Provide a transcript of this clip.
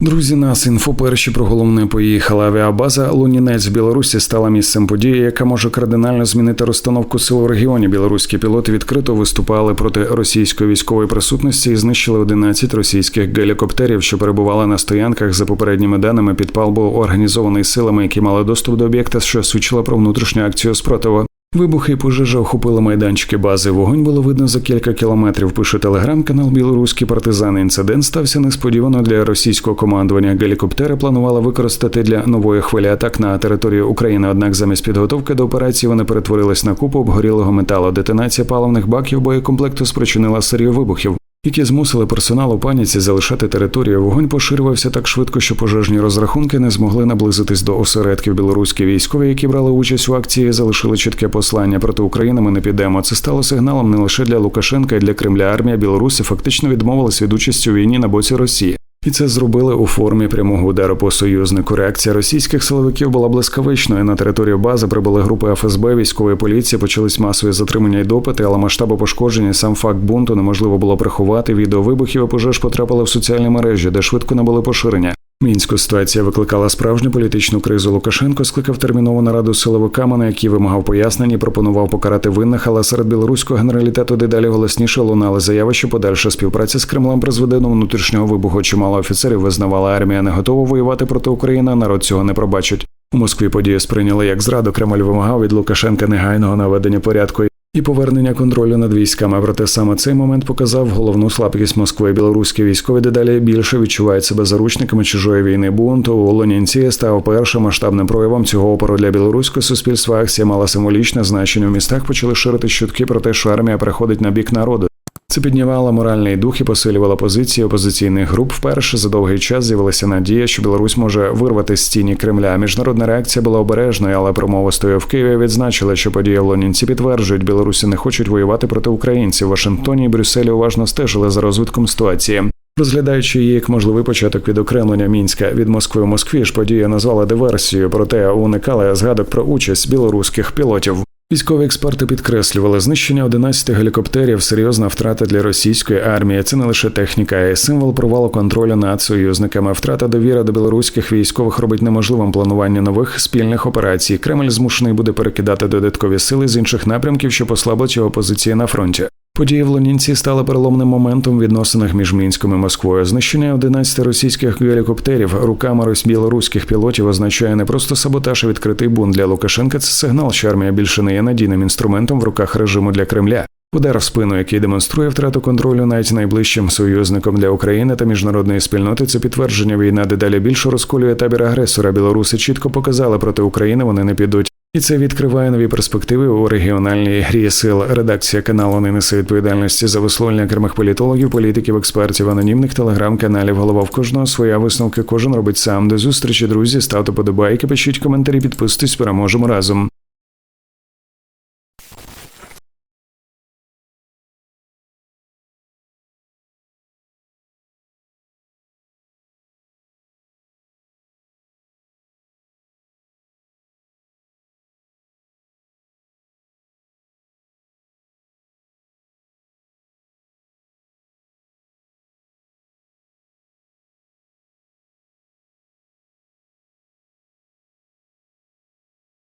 Друзі, нас інфо перші про головне поїхала. Авіабаза Лунінець в Білорусі стала місцем події, яка може кардинально змінити розстановку сил у регіоні. Білоруські пілоти відкрито виступали проти російської військової присутності і знищили 11 російських гелікоптерів, що перебували на стоянках. За попередніми даними підпал був організований силами, які мали доступ до об'єкта, що свідчило про внутрішню акцію спротиву. Вибухи і пожежа охопили майданчики бази. Вогонь було видно за кілька кілометрів. Пише телеграм-канал Білоруські партизани. Інцидент стався несподівано для російського командування. Гелікоптери планували використати для нової хвилі атак на територію України. Однак замість підготовки до операції вони перетворились на купу обгорілого металу. Детонація паливних баків боєкомплекту спричинила серію вибухів. Які змусили персонал у паніці залишати територію. Вогонь поширювався так швидко, що пожежні розрахунки не змогли наблизитись до осередків. Білоруські військові, які брали участь у акції, залишили чітке послання проти України. Ми не підемо. Це стало сигналом не лише для Лукашенка, і для Кремля. Армія Білорусі фактично відмовилась від участі у війні на боці Росії. І це зробили у формі прямого удару по союзнику. Реакція російських силовиків була блискавичною. На територію бази прибули групи ФСБ, військової поліції, почались масові затримання і допити, але масштаби пошкодження, сам факт бунту неможливо було приховати. Відео вибухів і пожеж потрапили в соціальні мережі, де швидко набули поширення. Мінську ситуація викликала справжню політичну кризу. Лукашенко скликав термінову нараду з силовиками, на якій вимагав пояснень і пропонував покарати винних, але серед білоруського генералітету дедалі голосніше лунали заяви, що подальша співпраця з Кремлем призведе до внутрішнього вибуху. Чимало офіцерів визнавала армія не готова воювати проти України. Народ цього не пробачить. У Москві подію сприйняли як зраду. Кремль вимагав від Лукашенка негайного наведення порядку і повернення контролю над військами. Проте саме цей момент показав головну слабкість Москви. Білоруські військові дедалі більше відчувають себе заручниками чужої війни. Бунту у Лонінці став першим масштабним проявом цього опору для білоруського суспільства. Акція мала символічне значення. В містах почали ширити щутки про те, що армія приходить на бік народу. Це піднімало моральний дух і посилювало позиції опозиційних груп. Вперше за довгий час з'явилася надія, що Білорусь може вирвати з тіні Кремля. Міжнародна реакція була обережною, але промовистою в Києві відзначили, що події в Лонінці підтверджують, білорусі не хочуть воювати проти українців. В Вашингтоні і Брюсселі уважно стежили за розвитком ситуації. Розглядаючи її як можливий початок відокремлення мінська від Москви у Москві ж подія назвали диверсією, проте уникали згадок про участь білоруських пілотів. Військові експерти підкреслювали знищення 11 гелікоптерів, серйозна втрата для російської армії. Це не лише техніка, а й символ провалу контролю над союзниками. Втрата довіри до білоруських військових робить неможливим планування нових спільних операцій. Кремль змушений буде перекидати додаткові сили з інших напрямків, що послаблять його позиції на фронті. Події в Лонінці стали переломним моментом в відносинах між мінськом і Москвою. Знищення 11 російських гелікоптерів руками білоруських пілотів означає не просто саботаж, а відкритий бунт для Лукашенка. Це сигнал, що армія більше не є надійним інструментом в руках режиму для Кремля. Удар в спину, який демонструє втрату контролю навіть найближчим союзником для України та міжнародної спільноти. Це підтвердження війна дедалі більше розколює табір агресора. Білоруси чітко показали проти України. Вони не підуть. І це відкриває нові перспективи у регіональній грі сил. Редакція каналу не несе відповідальності за висловлення окремих політологів, політиків, експертів, анонімних телеграм-каналів. Голова в кожного своя висновки. Кожен робить сам. До зустрічі, друзі. Ставте подобайки, пишіть коментарі, підписуйтесь, переможемо разом.